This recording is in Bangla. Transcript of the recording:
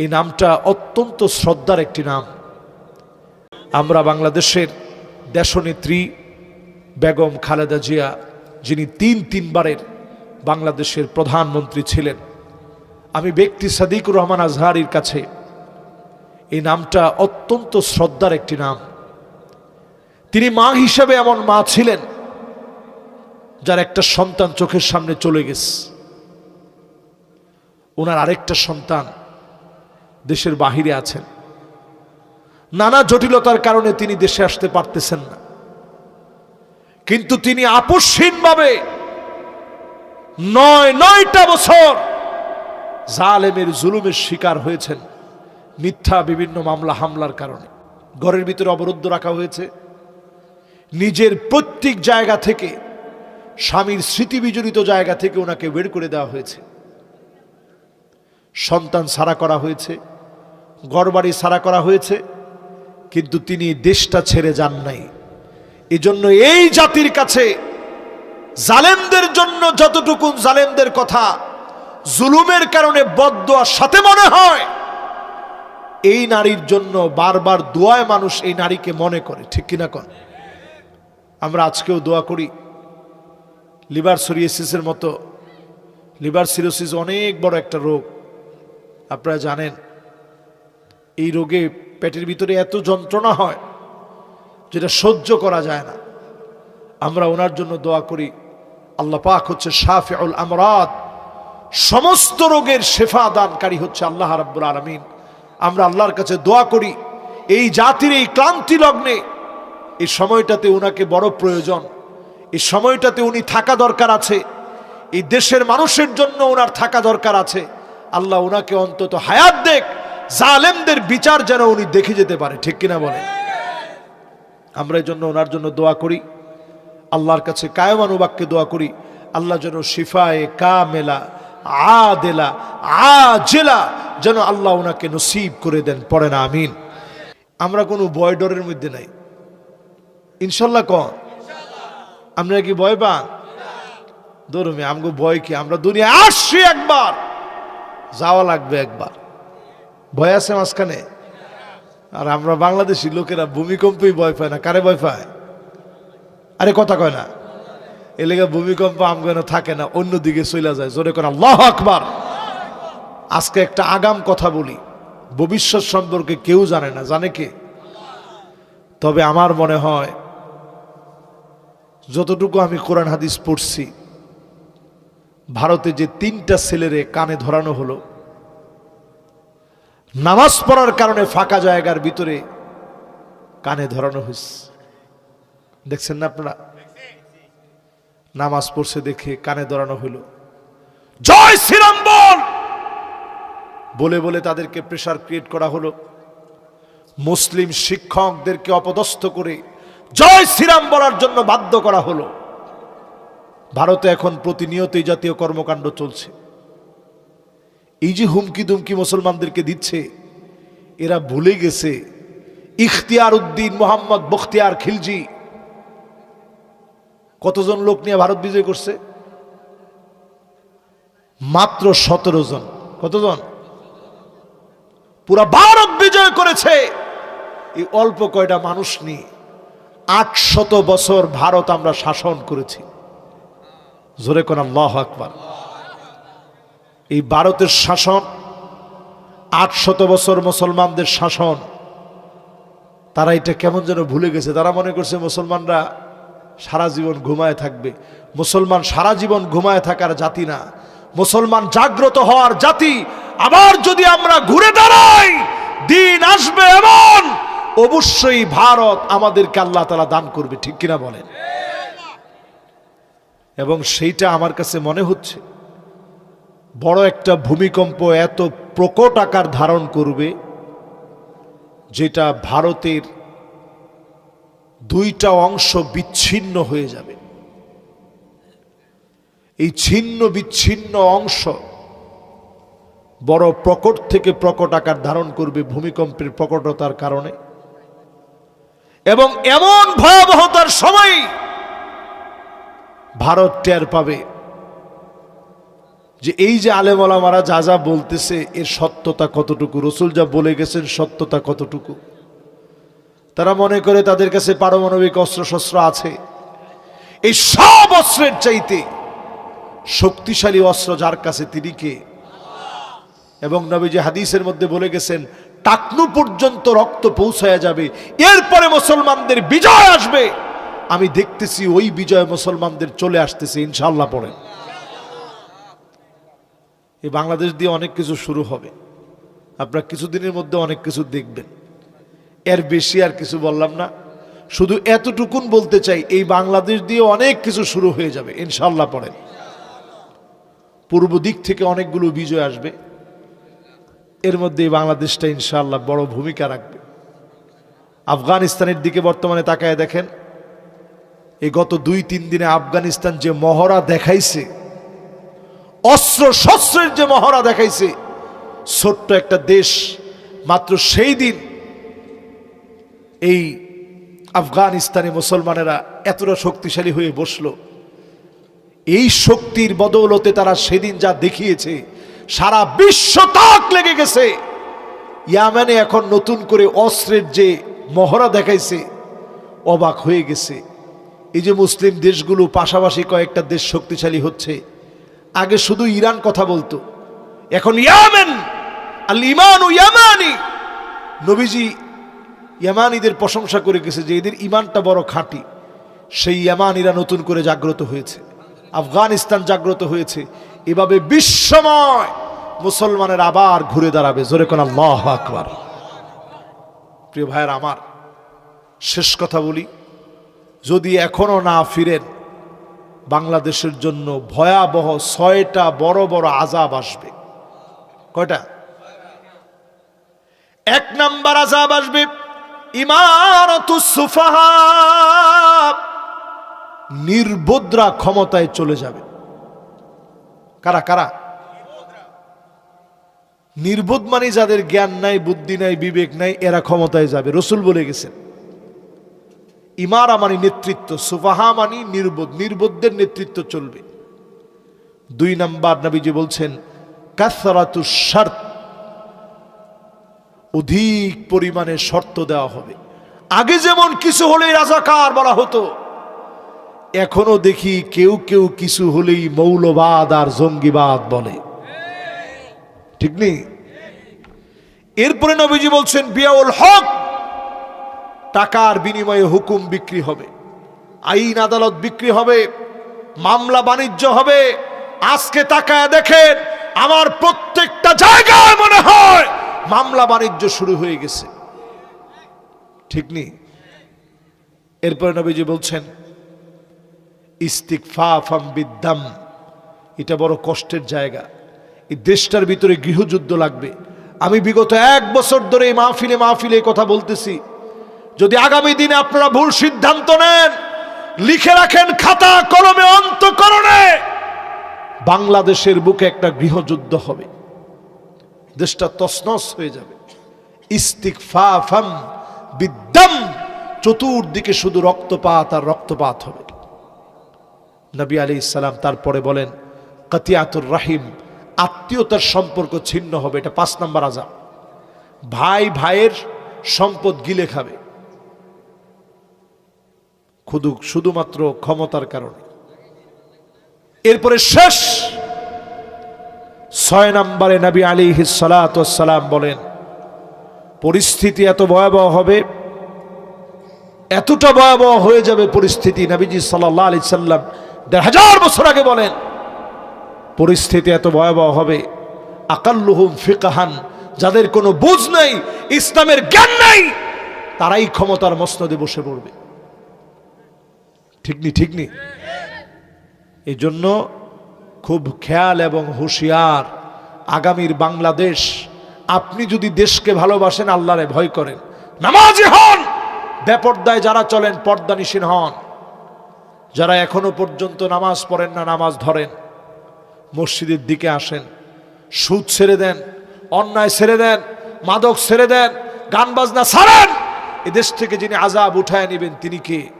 এই নামটা অত্যন্ত শ্রদ্ধার একটি নাম। আমরা বাংলাদেশের দেশনেত্রী বেগম খালেদা জিয়া, যিনি তিন তিনবারের বাংলাদেশের প্রধানমন্ত্রী ছিলেন। আমি ব্যক্তি সাদিকুর রহমান আজহারির কাছে এই নামটা অত্যন্ত শ্রদ্ধার একটি নাম। তিনি মা হিসেবে এমন মা ছিলেন যার একটা সন্তান চোখের সামনে চলে গেছে। ওনার আরেকটা সন্তান দেশের বাহিরে আছেন। নানা জটিলতার কারণে তিনি দেশে আসতে পারতেছেন না। কিন্তু তিনি আপসহীনভাবে নয়, নয়টা বছর জালেমের জুলুমের শিকার হয়েছেন মিথ্যা বিভিন্ন মামলা, হামলার কারণে। ঘরের ভিতরে অবরুদ্ধ রাখা হয়েছে। নিজের প্রত্যেক জায়গা থেকে, স্বামীর স্মৃতি বিজড়িত জায়গা থেকে ওনাকে বের করে দেওয়া হয়েছে। সন্তান সারা করা হয়েছে। গড়বাড়ি সারা করা হয়েছে, কিন্তু তিনি দেশটা ছেড়ে যান নাই। এজন্য এই জাতির কাছে জালেমদের জন্য যতটুকু জালেমদের কথা, জুলুমের কারণে বদোয়ার সাথে মনে হয়, এই নারীর জন্য বারবার দোয়ায় মানুষ এই নারীকে মনে করে, ঠিক কিনা কন? আমরা আজকেও দোয়া করি, লিভার সোরিয়াসিসের মতো, লিভার সিরোসিস অনেক বড় একটা রোগ, আপনারা জানেন এই রোগে পেটের ভিতরে এত যন্ত্রণা হয় যেটা সহ্য করা যায় না। আমরা ওনার জন্য দোয়া করি, আল্লাহ পাক হচ্ছে শাফিউল আমরাত সমস্ত রোগের শেফা দানকারী হচ্ছে আল্লাহ রাব্বুল আলমিন। আমরা আল্লাহর কাছে দোয়া করি, এই জাতির এই ক্লান্তি লগ্নে এই সময়টাতে ওনাকে বড় প্রয়োজন, এই সময়টাতে উনি থাকা দরকার আছে, এই দেশের মানুষের জন্য ওনার থাকা দরকার আছে। আল্লাহ ওনাকে অন্তত হায়াত দেখ জালেমদের বিচার যেন উনি দেখে যেতে পারে ঠিক কিনা বলেন? আমরা এই জন্য ওনার জন্য দোয়া করি আল্লাহর কাছে কায়মানুবাক্যে দোয়া করি আল্লাহ যেন শিফায়ে কামেলা আ দেলা আ জেলা যেন আল্লাহ ওনাকে নসিব করে দেন পড়ে না আমিন। আমরা কোনো ভয় ডরের মধ্যে নাই। ইনশাল্লাহ কন? আমরা কি ভয় পান? ধরুমি আমগো ভয় কি? আমরা দুনিয়া আসছি একবার যাওয়া লাগবে একবার। ভয় আছে মাঝখানে? আর আমরা বাংলাদেশি লোকেরা ভূমিকম্পই ভয় পায় না। কারে ভয় পায়? আরে কথা কয় না। এলাকা ভূমিকম্প আমগেন থাকে না, অন্যদিকে চলে যায়। জোরে করে আল্লাহ আকবার। আজকে একটা আগাম কথা বলি। ভবিষ্যৎ সম্পর্কে কেউ জানে না। জানে কে? তবে আমার মনে হয়, যতটুকু আমি কোরআন হাদিস পড়ছি, ভারতে যে তিনটা ছেলেরে কানে ধরানো হলো নামাজ পড়ার কারণে ফাঁকা জায়গার ভিতরে কানে ধরানো হয়েছে। দেখছেন না আপনারা? নামাজ পড়ছে দেখে কানে ধরানো হলো জয় শ্রীরাম বল! বলে বলে তাদেরকে প্রেশার ক্রিয়েট করা হলো। মুসলিম শিক্ষকদেরকে অপদস্থ করে জয় শ্রীরাম বলার জন্য বাধ্য করা হলো। ভারতে এখন প্রতিনিয়তই জাতীয় কর্মকাণ্ড চলছে। এই যে হুমকি দুমকি মুসলমানদেরকে দিচ্ছে, এরা ভুলে গেছে। ইখতিয়ার উদ্দিন মোহাম্মদ বখতিয়ার খিলজি, কতজন লোক নিয়ে ভারত বিজয় করছে? মাত্র সতেরো জন। কতজন? পুরা ভারত বিজয় করেছে। এই অল্প কয়টা মানুষ নিয়ে আটশত বছর ভারত আমরা শাসন করেছি। জোরে কোন আল্লাহ আকবার। এই ভারতের শাসন আটশত বছর মুসলমানদের শাসন, তারা এটা কেমন যেন ভুলে গেছে। তারা মনে করছে মুসলমানরা সারা জীবন ঘুমায় থাকবে। মুসলমান সারা জীবন ঘুমায় থাকার জাতি না। মুসলমান জাগ্রত হওয়ার জাতি। আবার যদি আমরা ঘুরে দাঁড়াই, দিন আসবে এমন, অবশ্যই ভারত আমাদেরকে আল্লাহ তালা দান করবে, ঠিক কিনা বলেন? এবং সেইটা আমার কাছে মনে হচ্ছে বড় একটা ভূমিকম্প এত প্রকট আকার ধারণ করবে যেটা ভারতের দুইটা অংশ বিচ্ছিন্ন হয়ে যাবে। এই ছিন্ন বিচ্ছিন্ন অংশ বড় প্রকট থেকে প্রকট আকার ধারণ করবে ভূমিকম্পের প্রকটতার কারণে। এবং এমন ভয়াবহতার সময় ভারত টের পাবে। যে এই যে আলেমলামারা যা যা বলতেছে, এর সত্যতা কতটুকু? রসুল যা বলে গেছেন, সত্যতা কতটুকু? তারা মনে করে তাদের কাছে পারমাণবিক অস্ত্রশস্ত্র আছে। এই সব অস্ত্রের চাইতে শক্তিশালী অস্ত্র যার কাছে তিনি কে? এবং নবীজি হাদিসের মধ্যে বলে গেছেন, টাকনু পর্যন্ত রক্ত পৌঁছায়া যাবে, এরপরে মুসলমানদের বিজয় আসবে। আমি দেখতেছি ওই বিজয় মুসলমানদের চলে আসতেছে ইনশাল্লাহ পড়েন। এই বাংলাদেশ দিয়ে অনেক কিছু শুরু হবে। আপনারা কিছুদিনের মধ্যে অনেক কিছু দেখবেন। এর বেশি আর কিছু বললাম না। শুধু এতটুকুন বলতে চাই, এই বাংলাদেশ দিয়ে অনেক কিছু শুরু হয়ে যাবে ইনশাল্লাহ পড়েন পূর্ব দিক থেকে অনেকগুলো বিজয় আসবে। এর মধ্যে এই বাংলাদেশটা ইনশাল্লাহ বড় ভূমিকা রাখবে। আফগানিস্তানের দিকে বর্তমানে তাকায় দেখেন, এই গত দুই তিন দিনে আফগানিস্তান যে মহড়া দেখাইছে অস্ত্র শস্ত্রের যে মহড়া দেখাইছে, ছোট্ট একটা দেশ, মাত্র সেই দিন এই আফগানিস্তানে মুসলমানেরা এতটা শক্তিশালী হয়ে বসল। এই শক্তির বদৌলতে তারা সেদিন যা দেখিয়েছে, সারা বিশ্ব তাক লেগে গেছে। ইয়ামানে এখন নতুন করে অস্ত্রের যে মহড়া দেখাইছে, অবাক হয়ে গেছে। এই যে মুসলিম দেশগুলো পাশাপাশি কয়েকটা দেশ শক্তিশালী হচ্ছে আগে শুধু ইরান কথা বলতো। এখন ইয়ামেন, আল ইমান ও ইয়ামানি। নবীজি ইয়ামানিদের প্রশংসা করে গেছে যে এদের ইমানটা বড় খাঁটি। সেই ইয়ামানিরা নতুন করে জাগ্রত হয়েছে। আফগানিস্তান জাগ্রত হয়েছে। এভাবে বিশ্বময় মুসলমানের আবার ঘুরে দাঁড়াবে। জোরে কোন আল্লাহ আকবার। প্রিয় ভাইয়ের, আমার শেষ কথা বলি। যদি এখনও না ফিরেন বাংলাদেশের জন্য ভয়াবহ ছয়টা বড় বড় আজাব আসবে। কয়টা? এক নাম্বার আজাব আসবে সুফাহা। নির্বোধরা ক্ষমতায় চলে যাবে। কারা কারা? নির্বোধ মানে যাদের জ্ঞান নাই, বুদ্ধি নাই, বিবেক নাই, এরা ক্ষমতায় যাবে। রসুল বলে গেছেন ইমারা মানে নেতৃত্ব সুফাহা মানে নির্বোধ, নির্বোধদের নেতৃত্ব চলবে। দুই নাম্বার নবীজি বলছেন, কাসরাতু শর্ত, অধিক পরিমাণে শর্ত দেওয়া হবে। আগে যেমন কিছু হলেই রাজাকার বলা হতো, এখনও দেখি কেউ কেউ কিছু হলেই মৌলবাদ আর জঙ্গিবাদ বলে। ঠিক নেই? এরপরে নবীজি বলছেন, বিয়াউল হক টাকার বিনিময়ে হুকুম বিক্রি হবে। আইন আদালত বিক্রি হবে, মামলা বাণিজ্য হবে। আজকে তাকায় দেখেন, আমার প্রত্যেকটা জায়গায় মনে হয় মামলা বাণিজ্য শুরু হয়ে গেছে। ঠিক নেই এরপরে নবীজি বলছেন ইস্তিকফা ফাম বিদ্যাম এটা বড় কষ্টের জায়গা। এই দেশটার ভিতরে গৃহযুদ্ধ লাগবে। আমি বিগত এক বছর ধরে এই মাহফিলে মাহফিলে কথা বলতেছি। যদি আগামী দিনে আপনারা ভুল সিদ্ধান্ত নেন, লিখে রাখেন খাতা কলমে অন্তকরণে, বাংলাদেশের বুকে একটা গৃহযুদ্ধ হবে। দেশটা তসনস হয়ে যাবে। ইস্তিকফা ফাম বিদ্যাম চতুর্দিকে শুধু রক্তপাত আর রক্তপাত হবে। নবী আলী ইসালাম তারপরে বলেন, কাতিয়াতুর রাহিম, আত্মীয়তার সম্পর্ক ছিন্ন হবে। এটা পাঁচ নম্বর আজাব ভাই ভাইয়ের সম্পদ গিলে খাবে। শুধু, শুধুমাত্র ক্ষমতার কারণে। এরপরে শেষ, ছয় নম্বরে নবী আলী হিসালাম বলেন, পরিস্থিতি এত ভয়াবহ হবে, এতটা ভয়াবহ হয়ে যাবে পরিস্থিতি, নবীজি সাল্লাহ আলি সাল্লাম দেড় হাজার বছর আগে বলেন, পরিস্থিতি এত ভয়াবহ হবে, আকাল্লুহুম ফিকাহান, যাদের কোনো বুঝ নাই, ইসলামের জ্ঞান নাই, তারাই ক্ষমতার মসনদে বসে পড়বে। ঠিক নি ঠিক নি এই জন্য খুব খেয়াল এবং হুঁশিয়ার, আগামীর বাংলাদেশ, আপনি যদি দেশকে ভালোবাসেন, আল্লাহরে ভয় করেন। নামাজি হন! বেপর্দায় যারা চলেন পর্দা নিশীন হন। যারা এখনও পর্যন্ত নামাজ পড়েন না, নামাজ ধরেন। মসজিদের দিকে আসেন। সুদ ছেড়ে দেন, অন্যায় ছেড়ে দেন, মাদক ছেড়ে দেন, গান বাজনা ছাড়েন। এদেশ থেকে যিনি আজাব উঠায় নেবেন, তিনি কে?